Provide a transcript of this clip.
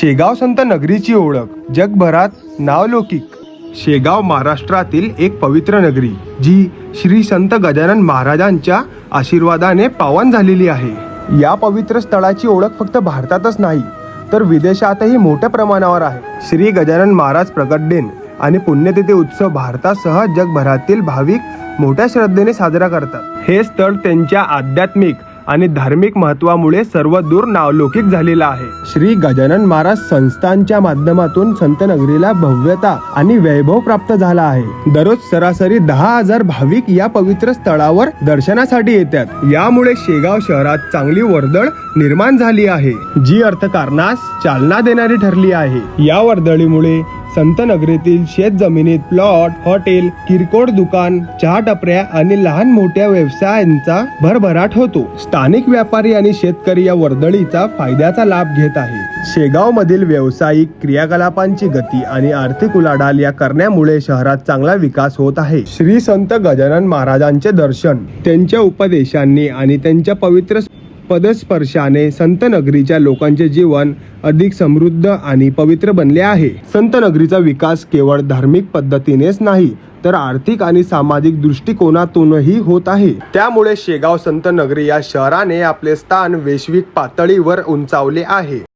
शेगाव संत नगरीची ओळख जगभरात नावलौकिक. शेगाव महाराष्ट्रातील एक पवित्र नगरी जी श्री संत गजानन महाराजांच्या आशीर्वादाने पावन झालेली आहे. या पवित्र स्थळाची ओळख फक्त भारतातच नाही तर विदेशातही मोठ्या प्रमाणावर आहे. श्री गजानन महाराज प्रकट दिन आणि पुण्यतिथी उत्सव भारतासह जगभरातील भाविक मोठ्या श्रद्धेने साजरा करतात. हे स्थळ त्यांच्या आध्यात्मिक आणि धार्मिक महत्वामुळे सर्व दूर नावलौकिक झालेला आहे. श्री गजानन महाराज संस्थांच्या माध्यमातून संत नगरीला भव्यता आणि वैभव प्राप्त झाला आहे. दररोज सरासरी दहा हजार भाविक या पवित्र स्थळावर दर्शनासाठी येतात. यामुळे शेगाव शहरात चांगली वर्दळ निर्माण झाली आहे. जी अर्थकारणास चालना देणारी ठरली आहे. या वर्दळीमुळे संत नगरीतील शेत जमिनीत प्लॉट हॉटेल किरकोळ दुकान चहा टपऱ्या आणि लहान मोठ्या व्यवसायांचा भरभराट होतो. स्थानिक व्यापारी आणि शेतकरी या वर्दळीचा फायद्याचा लाभ घेत आहे. शेगाव मधील व्यावसायिक क्रियाकलापांची गती आणि आर्थिक उलाढाल या करण्यामुळे शहरात चांगला विकास होत आहे. श्री संत गजानन महाराजांचे दर्शन त्यांच्या उपदेशांनी आणि त्यांच्या पवित्र पदस्पर्शाने संतनगरीच्या लोकांचे जीवन अधिक समृद्ध आणि पवित्र बनले आहे. संतनगरीचा विकास केवळ धार्मिक पद्धतीनेच नाही तर आर्थिक आणि सामाजिक दृष्टिकोनातूनही होत आहे. त्यामुळे शेगाव संतनगरी या शहराने आपले स्थान वैश्विक पातळीवर उंचावले आहे.